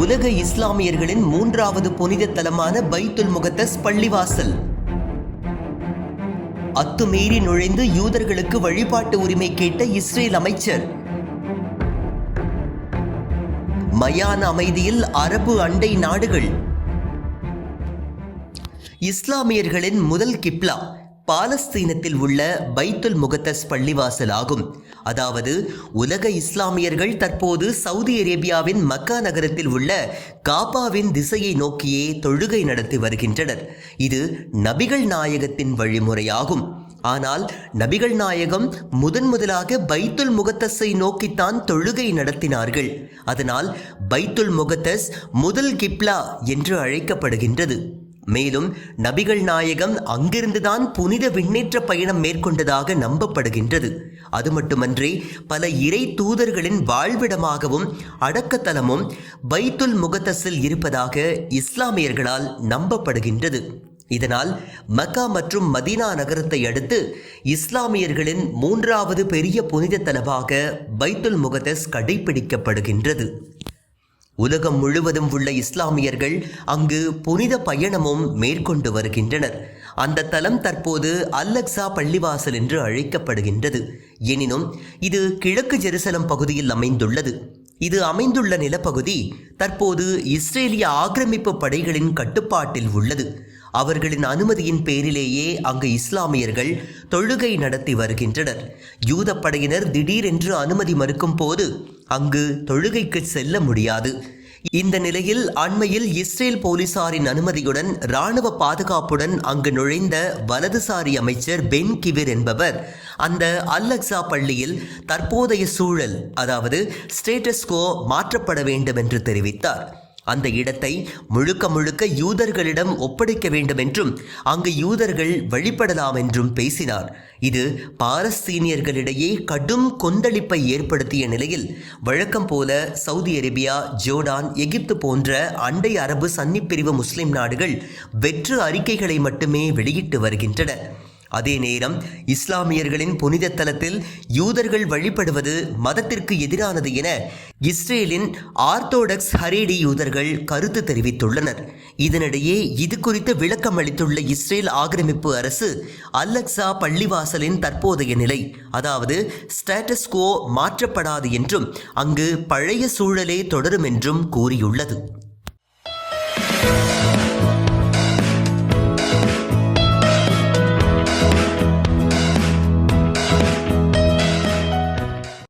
உலக இஸ்லாமியர்களின் மூன்றாவது புனித தலமான பைத்துல் முகத்தஸ் பள்ளிவாசல். அத்துமீறி நுழைந்து யூதர்களுக்கு வழிபாட்டு உரிமை கேட்ட இஸ்ரேல் அமைச்சர். மயான அமைதியில் அரபு அண்டை நாடுகள். இஸ்லாமியர்களின் முதல் கிப்லா. பாலஸ்தீனத்தில் உள்ள பைத்துல் முகத்தஸ் பள்ளிவாசல் ஆகும் அதாவது உலக இஸ்லாமியர்கள் தற்போது சவுதி அரேபியாவின் மக்கா நகரத்தில் உள்ள காபாவின் திசையை நோக்கியே தொழுகை நடத்தி வருகின்றனர். இது நபிகள் நாயகத்தின் வழிமுறையாகும். ஆனால் நபிகள் நாயகம் முதன் முதலாக பைத்துல் முகத்தஸை நோக்கித்தான் தொழுகை நடத்தினார்கள். அதனால் பைத்துல் முகத்தஸ் முதல் கிப்லா என்று அழைக்கப்படுகின்றது. மேலும் நபிகள் நாயகம் அங்கிருந்துதான் புனித விண்ணேற்ற பயணம் மேற்கொண்டதாக நம்பப்படுகின்றது. அது மட்டுமன்றி பல இறை தூதர்களின் வாழ்விடமாகவும் அடக்கத்தலமும் பைத்துல் முகத்தஸில் இருப்பதாக இஸ்லாமியர்களால் நம்பப்படுகின்றது. இதனால் மக்கா மற்றும் மதீனா நகரத்தை அடுத்து இஸ்லாமியர்களின் மூன்றாவது பெரிய புனித தலமாக பைத்துல் முகத்தஸ் கடைபிடிக்கப்படுகின்றது. உலகம் முழுவதும் உள்ள இஸ்லாமியர்கள் அங்கு புனித பயணமும் மேற்கொண்டு வருகின்றனர். அந்த தலம் தற்போது அல்லக்ஸா பள்ளிவாசல் என்று அழைக்கப்படுகின்றது. எனினும் இது கிழக்கு ஜெருசலம் பகுதியில் அமைந்துள்ளது. இது அமைந்துள்ள நிலப்பகுதி தற்போது இஸ்ரேலிய ஆக்கிரமிப்பு படைகளின் கட்டுப்பாட்டில் உள்ளது. அவர்களின் அனுமதியின் பேரிலேயே அங்கு இஸ்லாமியர்கள் தொழுகை நடத்தி வருகின்றனர். யூத படையினர் திடீரென்று அனுமதி மறுக்கும் போது அங்கு தொழுகைக்கு செல்ல முடியாது. இந்த நிலையில் அண்மையில் இஸ்ரேல் போலீசாரின் அனுமதியுடன் இராணுவ பாதுகாப்புடன் அங்கு நுழைந்த வலதுசாரி அமைச்சர் பென் கிவிர் என்பவர் அந்த அல்லக்ஸா பள்ளியில் தற்போதைய சூழல் அதாவது ஸ்டேட்டஸ்கோ மாற்றப்பட வேண்டும் என்று தெரிவித்தார். அந்த இடத்தை முழுக்க முழுக்க யூதர்களிடம் ஒப்படைக்க வேண்டும் என்றும் அங்கு யூதர்கள் வழிபடலாம் என்றும் பேசினார். இது பாலஸ்தீனியர்களிடையே கடும் கொந்தளிப்பை ஏற்படுத்திய நிலையில் வழக்கம் போல சவுதி அரேபியா ஜோர்டான் எகிப்து போன்ற அண்டை அரபு சன்னிப்பிரிவு முஸ்லிம் நாடுகள் வெற்று அறிக்கைகளை மட்டுமே வெளியிட்டு வருகின்றன. அதே நேரம் இஸ்லாமியர்களின் புனித தலத்தில் யூதர்கள் வழிபடுவது மதத்திற்கு எதிரானது என இஸ்ரேலின் ஆர்த்தோடக்ஸ் ஹரேடி யூதர்கள் கருத்து தெரிவித்துள்ளனர். இதனிடையே இது குறித்து விளக்கம் அளித்துள்ள இஸ்ரேல் ஆக்கிரமிப்பு அரசு அல்லக்ஸா பள்ளிவாசலின் தற்போதைய நிலை அதாவது ஸ்டேட்டஸ்கோ மாற்றப்படாது என்றும் அங்கு பழைய சூழலே தொடரும் என்றும் கூறியுள்ளது.